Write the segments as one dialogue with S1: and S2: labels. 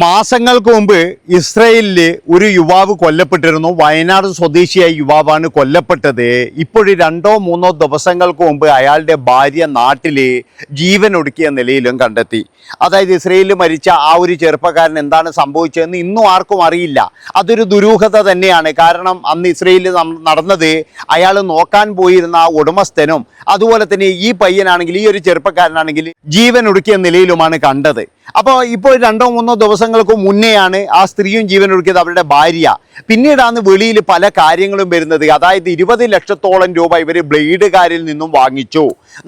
S1: മാസങ്ങൾക്ക് മുമ്പ് ഇസ്രയേലിൽ ഒരു യുവാവ് കൊല്ലപ്പെട്ടിരുന്നു. വയനാട് സ്വദേശിയായ യുവാവാണ് കൊല്ലപ്പെട്ടത്. ഇപ്പോഴും രണ്ടോ മൂന്നോ ദിവസങ്ങൾക്ക് മുമ്പ് അയാളുടെ ഭാര്യ നാട്ടിൽ ജീവൻ ഒടുക്കിയ നിലയിലും കണ്ടെത്തി. അതായത് ഇസ്രയേലിൽ മരിച്ച ആ ഒരു ചെറുപ്പക്കാരൻ എന്താണ് സംഭവിച്ചതെന്ന് ഇന്നും ആർക്കും അറിയില്ല. അതൊരു ദുരൂഹത തന്നെയാണ്. കാരണം അന്ന് ഇസ്രയേലിൽ നടന്നത് അയാൾ നോക്കാൻ പോയിരുന്ന ആ ഉടമസ്ഥനും അതുപോലെ തന്നെ ഈ പയ്യനാണെങ്കിൽ ഈ ഒരു ചെറുപ്പക്കാരനാണെങ്കിൽ ജീവൻ ഒടുക്കിയ നിലയിലുമാണ് കണ്ടത്. അപ്പോൾ ഇപ്പോൾ രണ്ടോ മൂന്നോ ദിവസങ്ങൾക്ക് മുന്നെയാണ് ആ സ്ത്രീയും ജീവനൊടുക്കിയത് അവരുടെ ഭാര്യ. പിന്നീടാണ് വെളിയിൽ പല കാര്യങ്ങളും വരുന്നത്. അതായത് ഇരുപത് ലക്ഷത്തോളം രൂപ ഇവർ ബ്ലേഡുകാരിൽ നിന്നും വാങ്ങിച്ചു.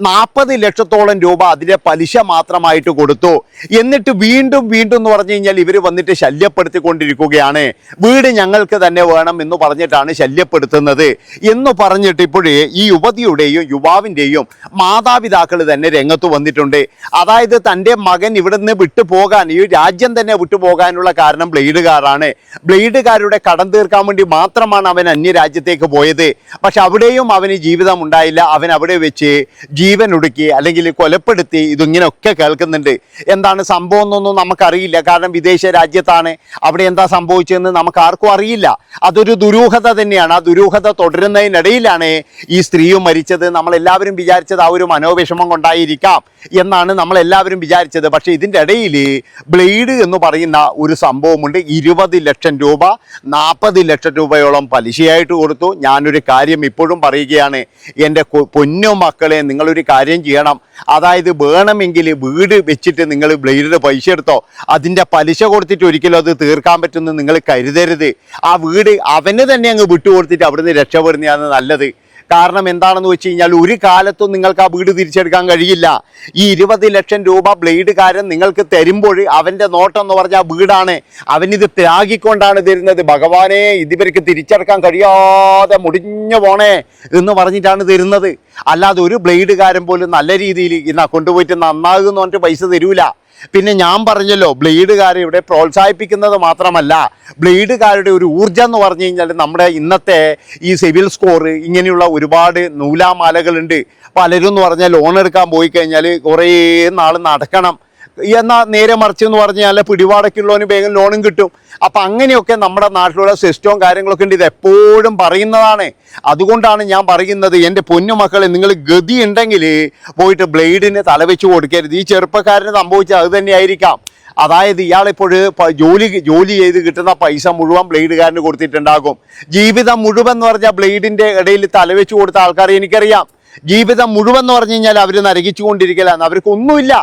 S1: നാൽപ്പത് ലക്ഷത്തോളം രൂപ അതിന്റെ പലിശ മാത്രമായിട്ട് കൊടുത്തു. എന്നിട്ട് വീണ്ടും വീണ്ടും എന്ന് പറഞ്ഞു കഴിഞ്ഞാൽ ഇവർ വന്നിട്ട് ശല്യപ്പെടുത്തിക്കൊണ്ടിരിക്കുകയാണ്. വീട് ഞങ്ങൾക്ക് തന്നെ വേണം എന്ന് പറഞ്ഞിട്ടാണ് ശല്യപ്പെടുത്തുന്നത്. എന്ന് പറഞ്ഞിട്ട് ഇപ്പോഴേ ഈ യുവതിയുടെയും യുവാവിന്റെയും മാതാപിതാക്കൾ തന്നെ രംഗത്ത് വന്നിട്ടുണ്ട്. അതായത് തന്റെ മകൻ ഇവിടുന്ന് വിട്ടുപോകാൻ ഈ രാജ്യം തന്നെ വിട്ടുപോകാനുള്ള കാരണം ബ്ലേഡുകാരാണ്. ബ്ലേഡുകാരുടെ കടം തീർക്കാൻ വേണ്ടി മാത്രമാണ് അവൻ അന്യരാജ്യത്തേക്ക് പോയത്. പക്ഷെ അവിടെയും അവന് ജീവിതം ഉണ്ടായില്ല. അവൻ അവിടെ വെച്ച് ജീവൻ ഒടുക്കി അല്ലെങ്കിൽ കൊലപ്പെടുത്തി ഇതിങ്ങനെയൊക്കെ കേൾക്കുന്നുണ്ട്. എന്താണ് സംഭവം എന്നൊന്നും നമുക്കറിയില്ല. കാരണം വിദേശ രാജ്യത്താണ്. അവിടെ എന്താ സംഭവിച്ചതെന്ന് നമുക്ക് ആർക്കും അറിയില്ല. അതൊരു ദുരൂഹത തന്നെയാണ്. ആ ദുരൂഹത തുടരുന്നതിനിടയിലാണ് ഈ സ്ത്രീയും മരിച്ചത്. നമ്മളെല്ലാവരും വിചാരിച്ചത് ആ ഒരു മനോവിഷമം കൊണ്ടായിരിക്കാം എന്നാണ് നമ്മളെല്ലാവരും വിചാരിച്ചത്. പക്ഷേ ഇതിന്റെ ഇടയിൽ ബ്ലേഡ് എന്ന് പറയുന്ന ഒരു സംഭവമുണ്ട്. ഇരുപത് ലക്ഷം രൂപ നാൽപ്പത് ലക്ഷം രൂപയോളം പലിശയായിട്ട് കൊടുത്തു. ഞാനൊരു കാര്യം ഇപ്പോഴും പറയുകയാണ്. എന്റെ പൊന്നോ മക്കളെ നിങ്ങളൊരു കാര്യം ചെയ്യണം. അതായത് വേണമെങ്കിൽ വീട് വെച്ചിട്ട് നിങ്ങൾ ബ്ലേഡിന്റെ പൈസ എടുത്തോ. അതിന്റെ പലിശ കൊടുത്തിട്ട് ഒരിക്കലും അത് തീർക്കാൻ പറ്റുമെന്ന് നിങ്ങൾ കരുതരുത്. ആ വീട് അവന് തന്നെ അങ്ങ് വിട്ടുകൊടുത്തിട്ട് അവിടുന്ന് രക്ഷപ്പെടുന്നതാണ് നല്ലത്. കാരണം എന്താണെന്ന് വെച്ച് കഴിഞ്ഞാൽ ഒരു കാലത്തും നിങ്ങൾക്ക് ആ വീട് തിരിച്ചെടുക്കാൻ കഴിയില്ല. ഈ ഇരുപത് ലക്ഷം രൂപ ബ്ലേഡുകാരൻ നിങ്ങൾക്ക് തരുമ്പോൾ അവന്റെ നോട്ടം എന്ന് പറഞ്ഞാൽ വീടാണ്. അവനിത് ത്യാഗിക്കൊണ്ടാണ് തരുന്നത്. ഭഗവാനെ ഇതിവർക്ക് തിരിച്ചെടുക്കാൻ കഴിയാതെ മുടിഞ്ഞു പോണേ എന്ന് പറഞ്ഞിട്ടാണ് തരുന്നത്. അല്ലാതെ ഒരു ബ്ലേഡുകാരൻ പോലും നല്ല രീതിയിൽ ഇന്നാ കൊണ്ടുപോയിട്ട് നന്നാകുമെന്ന് പറഞ്ഞിട്ട് പൈസ തരൂല. പിന്നെ ഞാൻ പറഞ്ഞല്ലോ ബ്ലേഡുകാരെ ഇവിടെ പ്രോത്സാഹിപ്പിക്കുന്നത് മാത്രമല്ല ബ്ലേഡുകാരുടെ ഒരു ഊർജം എന്ന് പറഞ്ഞു കഴിഞ്ഞാൽ നമ്മുടെ ഇന്നത്തെ ഈ സിവിൽ സ്കോർ ഇങ്ങനെയുള്ള ഒരുപാട് നൂലാമാലകളുണ്ട്. പലരും എന്ന് പറഞ്ഞാൽ ലോൺ എടുക്കാൻ പോയി കഴിഞ്ഞാൽ കുറേ നാൾ നടക്കണം. എന്നാൽ നേരെ മറിച്ച് എന്ന് പറഞ്ഞാൽ പിടിപാടൊക്കെയുള്ളവന് വേഗം ലോണും കിട്ടും. അപ്പം അങ്ങനെയൊക്കെ നമ്മുടെ നാട്ടിലുള്ള സിസ്റ്റവും കാര്യങ്ങളൊക്കെ ഉണ്ട്. ഇത് എപ്പോഴും പറയുന്നതാണ്. അതുകൊണ്ടാണ് ഞാൻ പറയുന്നത് എന്റെ പൊന്നു മക്കളെ നിങ്ങൾ ഗതി ഉണ്ടെങ്കിൽ പോയിട്ട് ബ്ലേഡിന് തലവെച്ച് കൊടുക്കരുത്. ഈ ചെറുപ്പക്കാരന് സംഭവിച്ചത് അത് തന്നെയായിരിക്കാം. അതായത് ഇയാളിപ്പോൾ ജോലി ജോലി ചെയ്ത് കിട്ടുന്ന പൈസ മുഴുവൻ ബ്ലേഡുകാരന് കൊടുത്തിട്ടുണ്ടാകും. ജീവിതം മുഴുവൻ എന്ന് പറഞ്ഞാൽ ബ്ലേഡിന്റെ ഇടയിൽ തലവെച്ച് കൊടുത്ത ആൾക്കാരെ എനിക്കറിയാം. ജീവിതം മുഴുവൻ എന്ന് പറഞ്ഞു കഴിഞ്ഞാൽ അവർ നരകിച്ചുകൊണ്ടിരിക്കലാണ്. അവർക്കൊന്നുമില്ല.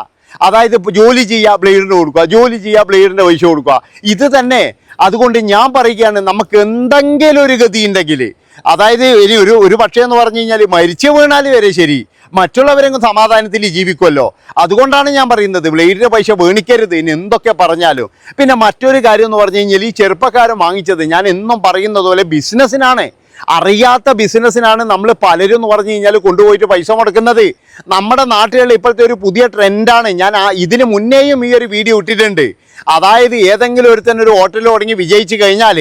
S1: അതായത് ജോലി ചെയ്യുക ബ്ലേഡിന് കൊടുക്കുക ജോലി ചെയ്യുക ബ്ലേഡിന്റെ പൈസ കൊടുക്കുക. ഇത് തന്നെ അതുകൊണ്ട് ഞാൻ പറയുകയാണ് നമുക്ക് എന്തെങ്കിലും ഒരു ഗതി ഉണ്ടെങ്കിൽ അതായത് ഇനി ഒരു ഒരു പക്ഷേ എന്ന് പറഞ്ഞു കഴിഞ്ഞാൽ മരിച്ചു വീണാൽ വരെ ശരി മറ്റുള്ളവരെങ്കിലും സമാധാനത്തിൽ ജീവിക്കുമല്ലോ. അതുകൊണ്ടാണ് ഞാൻ പറയുന്നത് ബ്ലേഡിന്റെ പൈസ വേണിക്കരുത് ഇനി എന്തൊക്കെ പറഞ്ഞാലും. പിന്നെ മറ്റൊരു കാര്യം എന്ന് പറഞ്ഞു കഴിഞ്ഞാൽ ഈ ചെറുപ്പക്കാരൻ വാങ്ങിച്ചത് ഞാൻ എന്നും പറയുന്നത് പോലെ ബിസിനസ്സിനാണ് അറിയാത്ത ബിസിനസ്സിനാണ് നമ്മൾ പലരും എന്ന് പറഞ്ഞു കഴിഞ്ഞാൽ കൊണ്ടുപോയിട്ട് പൈസ മുടക്കുന്നത്. നമ്മുടെ നാട്ടിലുള്ള ഇപ്പോഴത്തെ ഒരു പുതിയ ട്രെൻഡാണ്. ഞാൻ ഇതിന് മുന്നേയും ഈ ഒരു വീഡിയോ ഇട്ടിട്ടുണ്ട്. അതായത് ഏതെങ്കിലും ഒരുത്തൻ ഒരു ഹോട്ടൽ തുടങ്ങി വിജയിച്ചു കഴിഞ്ഞാൽ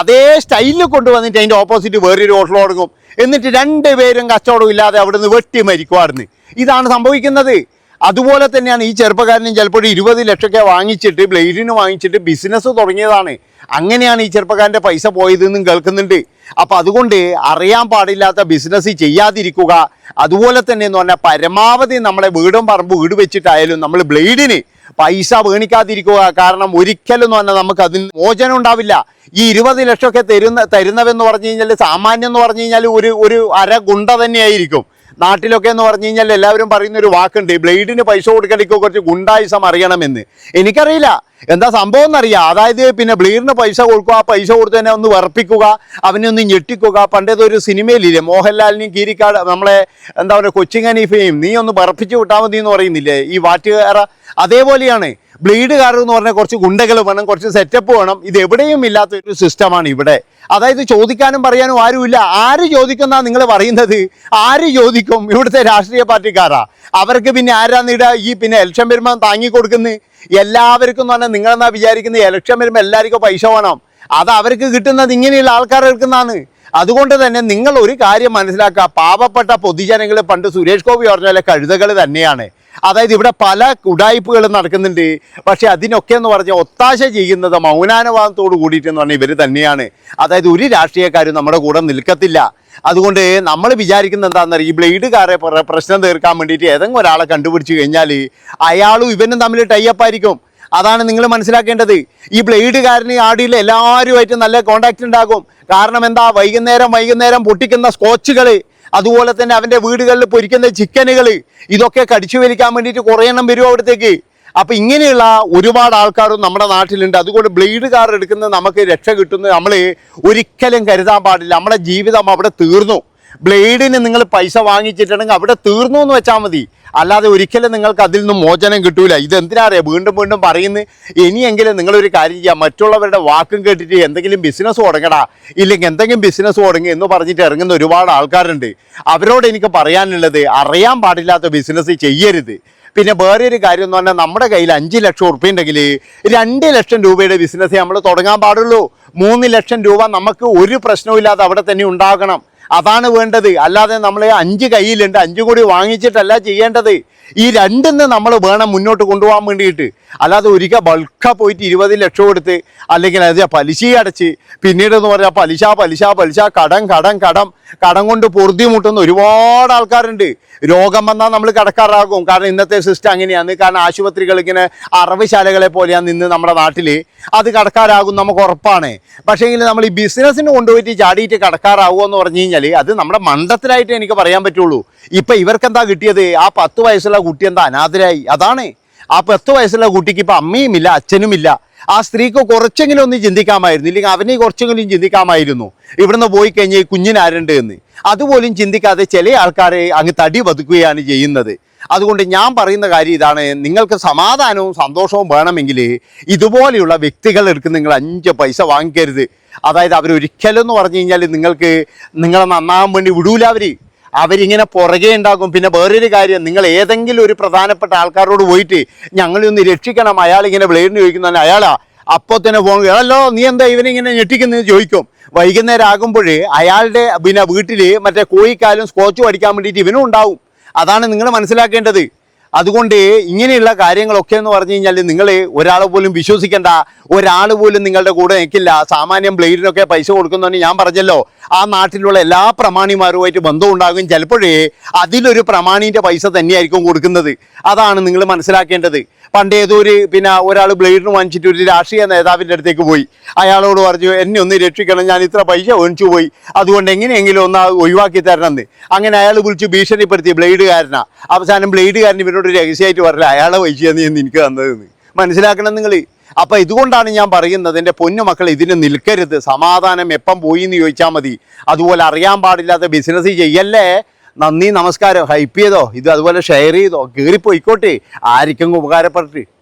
S1: അതേ സ്റ്റൈലിൽ കൊണ്ടുവന്നിട്ട് അതിന്റെ ഓപ്പോസിറ്റ് വേറൊരു ഹോട്ടൽ തുടങ്ങും എന്നിട്ട് രണ്ട് പേരും കച്ചവടം ഇല്ലാതെ അവിടെ നിന്ന് വെട്ടി മരിക്കുമായിരുന്നു ഇതാണ് സംഭവിക്കുന്നത്. അതുപോലെ തന്നെയാണ് ഈ ചെറുപ്പക്കാരനും ചിലപ്പോൾ ഇരുപത് ലക്ഷമൊക്കെ വാങ്ങിച്ചിട്ട് ബ്ലേഡിന് വാങ്ങിച്ചിട്ട് ബിസിനസ് തുടങ്ങിയതാണ്. അങ്ങനെയാണ് ഈ ചെറുപ്പക്കാരന്റെ പൈസ പോയതെന്നും കേൾക്കുന്നുണ്ട്. അപ്പോൾ അതുകൊണ്ട് അറിയാൻ പാടില്ലാത്ത ബിസിനസ് ചെയ്യാതിരിക്കുക. അതുപോലെ തന്നെ എന്ന് പറഞ്ഞാൽ പരമാവധി നമ്മളെ വീടും പറമ്പ് വീട് വെച്ചിട്ടായാലും നമ്മൾ ബ്ലേഡിന് പൈസ വേണിക്കാതിരിക്കുക. കാരണം ഒരിക്കലും എന്ന് പറഞ്ഞാൽ നമുക്ക് അതിന് മോചനം ഉണ്ടാവില്ല. ഈ ഇരുപത് ലക്ഷമൊക്കെ തരുന്ന തരുന്നവെന്ന് പറഞ്ഞു കഴിഞ്ഞാൽ സാമാന്യം എന്ന് പറഞ്ഞു കഴിഞ്ഞാൽ ഒരു ഒരു അര ഗുണ്ട തന്നെയായിരിക്കും. നാട്ടിലൊക്കെ എന്ന് പറഞ്ഞു കഴിഞ്ഞാൽ എല്ലാവരും പറയുന്ന ഒരു വാക്കുണ്ട് ബ്ലേഡിന് പൈസ കൊടുക്കണമെങ്കിൽ കുറച്ച് ഗുണ്ടായുസം അറിയണമെന്ന്. എനിക്കറിയില്ല. എന്താ സംഭവം എന്നറിയാം. അതായത് പിന്നെ ബ്ലേഡിന് പൈസ കൊടുക്കുക ആ പൈസ കൊടുത്ത് തന്നെ ഒന്ന് വിറപ്പിക്കുക അവനെ ഒന്ന് ഞെട്ടിക്കുക. പണ്ടേതൊരു സിനിമയിലില്ലേ മോഹൻലാലിനെയും കീരിക്കാട് നമ്മളെ എന്താ പറയുക കൊച്ചിൻ ഹനീഫയും നീ ഒന്ന് വിറപ്പിച്ച് വിട്ടാൽ മതി എന്ന് പറയുന്നില്ലേ? ഈ വാറ്റുകാര അതേപോലെയാണ്. ബ്ലേഡുകാർ എന്ന് പറഞ്ഞാൽ കുറച്ച് ഗുണ്ടകൾ വേണം കുറച്ച് സെറ്റപ്പ് വേണം. ഇത് എവിടെയും ഇല്ലാത്ത ഒരു സിസ്റ്റമാണ് ഇവിടെ. അതായത് ചോദിക്കാനും പറയാനും ആരുമില്ല. ആര് ചോദിക്കുന്ന നിങ്ങൾ പറയുന്നത്? ആര് ചോദിക്കും? ഇവിടുത്തെ രാഷ്ട്രീയ പാർട്ടിക്കാരാ. അവർക്ക് പിന്നെ ആരാന്നിട ഈ പിന്നെ വരുമ്പോൾ താങ്ങി കൊടുക്കുന്നത് എല്ലാവർക്കും എന്ന് പറഞ്ഞാൽ നിങ്ങളെന്നാ വിചാരിക്കുന്നത്? ഇലക്ഷൻ വരുമ്പോൾ എല്ലാവർക്കും പൈസ വേണം. അത് അവർക്ക് കിട്ടുന്നത് ഇങ്ങനെയുള്ള ആൾക്കാർ എടുക്കുന്നതാണ് അതുകൊണ്ട് തന്നെ നിങ്ങൾ ഒരു കാര്യം മനസ്സിലാക്കുക. പാവപ്പെട്ട പൊതുജനങ്ങൾ പണ്ട് സുരേഷ് ഗോപി പറഞ്ഞ കഴുതകൾ തന്നെയാണ്. അതായത് ഇവിടെ പല ഉടായ്പകളും നടക്കുന്നുണ്ട്. പക്ഷേ അതിനൊക്കെ എന്ന് പറഞ്ഞാൽ ഒത്താശ ചെയ്യുന്നത് മൗനാനുവാദത്തോട് കൂടിയിട്ട് എന്ന് പറഞ്ഞാൽ ഇവർ തന്നെയാണ്. അതായത് ഒരു രാഷ്ട്രീയക്കാരും നമ്മുടെ കൂടെ നിൽക്കത്തില്ല. അതുകൊണ്ട് നമ്മൾ വിചാരിക്കുന്നത് എന്താണെന്നറിയാം? ഈ ബ്ലേഡുകാരെ പ്ര- പ്രശ്നം തീർക്കാൻ വേണ്ടിയിട്ട് ഏതെങ്കിലും ഒരാളെ കണ്ടുപിടിച്ച് കഴിഞ്ഞാൽ അയാളും ഇവനും തമ്മിൽ ടൈപ്പായിരിക്കും അതാണ് നിങ്ങൾ മനസ്സിലാക്കേണ്ടത്. ഈ ബ്ലേഡുകാരന് ആടിയിൽ എല്ലാവരുമായിട്ട് നല്ല കോണ്ടാക്ട് ഉണ്ടാകും. കാരണം എന്താ? വൈകുന്നേരം വൈകുന്നേരം പൊട്ടിക്കുന്ന സ്കോച്ചുകൾ അതുപോലെ തന്നെ അവന്റെ വീടുകളിൽ പൊരിക്കുന്ന ചിക്കനുകൾ ഇതൊക്കെ കടിച്ചു വലിക്കാൻ വേണ്ടിയിട്ട് കുറേ എണ്ണം വരും അവിടത്തേക്ക്. അപ്പം ഇങ്ങനെയുള്ള ഒരുപാട് ആൾക്കാരും നമ്മുടെ നാട്ടിലുണ്ട്. അതുകൊണ്ട് ബ്ലേഡ് കാർ എടുക്കുന്നത് നമുക്ക് രക്ഷ കിട്ടുന്നത് നമ്മൾ ഒരിക്കലും കരുതാൻ പാടില്ല. നമ്മുടെ ജീവിതം അവിടെ തീർന്നു. ബ്ലേഡിന് നിങ്ങൾ പൈസ വാങ്ങിച്ചിട്ടുണ്ടെങ്കിൽ അവിടെ തീർന്നു എന്ന് വെച്ചാൽ മതി. അല്ലാതെ ഒരിക്കലും നിങ്ങൾക്ക് അതിൽ നിന്ന് മോചനം കിട്ടൂല. ഇതെന്തിനാ അറിയാം? വീണ്ടും വീണ്ടും പറയുന്നത് ഇനിയെങ്കിലും നിങ്ങളൊരു കാര്യം ചെയ്യാം. മറ്റുള്ളവരുടെ വാക്കും കേട്ടിട്ട് എന്തെങ്കിലും ബിസിനസ് തുടങ്ങടാ. ഇല്ലെങ്കിൽ എന്തെങ്കിലും ബിസിനസ് തുടങ്ങി എന്ന് പറഞ്ഞിട്ട് ഇറങ്ങുന്ന ഒരുപാട് ആൾക്കാരുണ്ട്. അവരോട് എനിക്ക് പറയാനുള്ളത് അറിയാൻ പാടില്ലാത്ത ബിസിനസ് ചെയ്യരുത്. പിന്നെ വേറൊരു കാര്യം എന്ന് പറഞ്ഞാൽ നമ്മുടെ കയ്യിൽ അഞ്ച് ലക്ഷം ഉറുപ്പ്യ ഉണ്ടെങ്കിൽ രണ്ട് ലക്ഷം രൂപയുടെ ബിസിനസ് നമ്മൾ തുടങ്ങാൻ പാടുള്ളൂ. മൂന്ന് ലക്ഷം രൂപ നമുക്ക് ഒരു പ്രശ്നവുമില്ലാതെ അവിടെ തന്നെ ഉണ്ടാകണം. അതാണ് വേണ്ടത്. അല്ലാതെ നമ്മൾ അഞ്ച് കയ്യിലുണ്ട്. അഞ്ച് കൂടി വാങ്ങിച്ചിട്ടല്ല ചെയ്യേണ്ടത്. ഈ രണ്ടിന്ന് നമ്മൾ വേണം മുന്നോട്ട് കൊണ്ടുപോകാൻ വേണ്ടിയിട്ട്. അല്ലാതെ ഒരിക്കൽ ബൾക്ക പോയിട്ട് ഇരുപത് ലക്ഷം കൊടുത്ത് അല്ലെങ്കിൽ അത് പലിശ അടച്ച് പിന്നീട് എന്ന് പറഞ്ഞാൽ പലിശ പലിശ പലിശ കടം കടം കടം കടം കൊണ്ട് പൊറുതി മുട്ടുന്ന ഒരുപാട് ആൾക്കാരുണ്ട്. രോഗം വന്നാൽ നമ്മൾ കിടക്കാറാകും കാരണം ഇന്നത്തെ സിസ്റ്റം അങ്ങനെയാണ്. കാരണം ആശുപത്രികൾ ഇങ്ങനെ അറവശാലകളെ പോലെയാണ് നിന്ന് നമ്മുടെ നാട്ടിൽ അത് കടക്കാരാകും നമുക്ക് ഉറപ്പാണ്. പക്ഷേങ്കിൽ നമ്മൾ ഈ ബിസിനസ്സിന് കൊണ്ടുപോയിട്ട് ചാടിയിട്ട് കടക്കാറാവുമോ എന്ന് പറഞ്ഞു അത് നമ്മുടെ മണ്ടത്തിലായിട്ട് എനിക്ക് പറയാൻ പറ്റുള്ളൂ. ഇപ്പം ഇവർക്കെന്താ കിട്ടിയത്? ആ പത്ത് വയസ്സുള്ള കുട്ടി എന്താ അനാഥരായി? അതാണ്. ആ പത്ത് വയസ്സുള്ള കുട്ടിക്ക് ഇപ്പം അമ്മയുമില്ല അച്ഛനുമില്ല ആ സ്ത്രീക്ക് കുറച്ചെങ്കിലും ഒന്ന് ചിന്തിക്കാമായിരുന്നു. ഇല്ലെങ്കിൽ അവനെ കുറച്ചെങ്കിലും ചിന്തിക്കാമായിരുന്നു. ഇവിടുന്ന് പോയി കഴിഞ്ഞാൽ ഈ കുഞ്ഞിന് എന്ന്. അതുപോലും ചിന്തിക്കാതെ ചില ആൾക്കാരെ അങ്ങ് തടി വതുക്കുകയാണ് ചെയ്യുന്നത്. അതുകൊണ്ട് ഞാൻ പറയുന്ന കാര്യം ഇതാണ്. നിങ്ങൾക്ക് സമാധാനവും സന്തോഷവും വേണമെങ്കിൽ ഇതുപോലെയുള്ള വ്യക്തികൾ എടുക്കുന്ന നിങ്ങൾ അഞ്ച് പൈസ വാങ്ങിക്കരുത്. അതായത് അവരൊരിക്കലും എന്ന് പറഞ്ഞു കഴിഞ്ഞാൽ നിങ്ങൾക്ക് നിങ്ങളെ നന്നാകാൻ വേണ്ടി വിടൂല അവർ. അവരിങ്ങനെ പുറകെ ഉണ്ടാകും. പിന്നെ വേറൊരു കാര്യം നിങ്ങൾ ഏതെങ്കിലും ഒരു പ്രധാനപ്പെട്ട ആൾക്കാരോട് പോയിട്ട് ഞങ്ങളെ ഒന്ന് രക്ഷിക്കണം. അയാൾ ഇങ്ങനെ ബ്ലേഡിന് ചോദിക്കുന്ന അയാളാ അപ്പോൾ തന്നെ ഫോൺ അതല്ലോ നീ എന്താ ഇവനിങ്ങനെ ഞെട്ടിക്കുന്നത് ചോദിക്കും. വൈകുന്നേരം ആകുമ്പോൾ അയാളുടെ പിന്നെ വീട്ടിൽ മറ്റേ കോഴിക്കാലും സ്കോച്ചും അടിക്കാൻ വേണ്ടിയിട്ട് ഇവനും ഉണ്ടാവും. അതാണ് നിങ്ങൾ മനസ്സിലാക്കേണ്ടത്. അതുകൊണ്ട് ഇങ്ങനെയുള്ള കാര്യങ്ങളൊക്കെ എന്ന് പറഞ്ഞു കഴിഞ്ഞാൽ നിങ്ങൾ ഒരാളെ പോലും വിശ്വസിക്കേണ്ട. ഒരാൾ പോലും നിങ്ങളുടെ കൂടെ നിൽക്കില്ല. സാമാന്യം ബ്ലേഡിനൊക്കെ പൈസ കൊടുക്കുന്നതെന്ന് ഞാൻ പറഞ്ഞല്ലോ ആ നാട്ടിലുള്ള എല്ലാ പ്രമാണിമാരുമായിട്ട് ബന്ധം ഉണ്ടാകും ചിലപ്പോഴേ അതിലൊരു പ്രമാണീന്റെ പൈസ തന്നെയായിരിക്കും കൊടുക്കുന്നത്. അതാണ് നിങ്ങൾ മനസ്സിലാക്കേണ്ടത്. പണ്ട് ഏതോ ഒരു പിന്നെ ഒരാൾ ബ്ലേഡിന് വാങ്ങിച്ചിട്ട് ഒരു രാഷ്ട്രീയ നേതാവിന്റെ അടുത്തേക്ക് പോയി. അയാളോട് പറഞ്ഞു എന്നെ ഒന്ന് രക്ഷിക്കണം ഞാൻ ഇത്ര പൈസ ഒഴിച്ചു പോയി. അതുകൊണ്ട് എങ്ങനെയെങ്കിലും ഒന്ന് ഒഴിവാക്കി തരണം എന്ന് അങ്ങനെ അയാൾ വിളിച്ച് ഭീഷണിപ്പെടുത്തി ബ്ലേഡുകാരനാ. അവസാനം ബ്ലേഡുകാരൻ ഇവരോട് രഹസ്യമായിട്ട് പറഞ്ഞില്ല അയാളെ പൈസ നീ എനിക്ക് തന്നതെന്ന്. മനസ്സിലാക്കണം നിങ്ങൾ അപ്പം ഇതുകൊണ്ടാണ് ഞാൻ പറയുന്നത് എന്റെ പൊന്നു മക്കൾ ഇതിന് നിൽക്കരുത്. സമാധാനം എപ്പം പോയി എന്ന് ചോദിച്ചാൽ മതി. അതുപോലെ അറിയാൻ പാടില്ലാത്ത ബിസിനസ് ചെയ്യല്ലേ? നന്ദി നമസ്കാരം. ഹൈപ്പ് ചെയ്തോ? ഇത് അതുപോലെ ഷെയർ ചെയ്തോ? കയറിപ്പോയിക്കോട്ടെ ആർക്കെങ്കിലും ഉപകാരപ്പെട്ടിട്ട്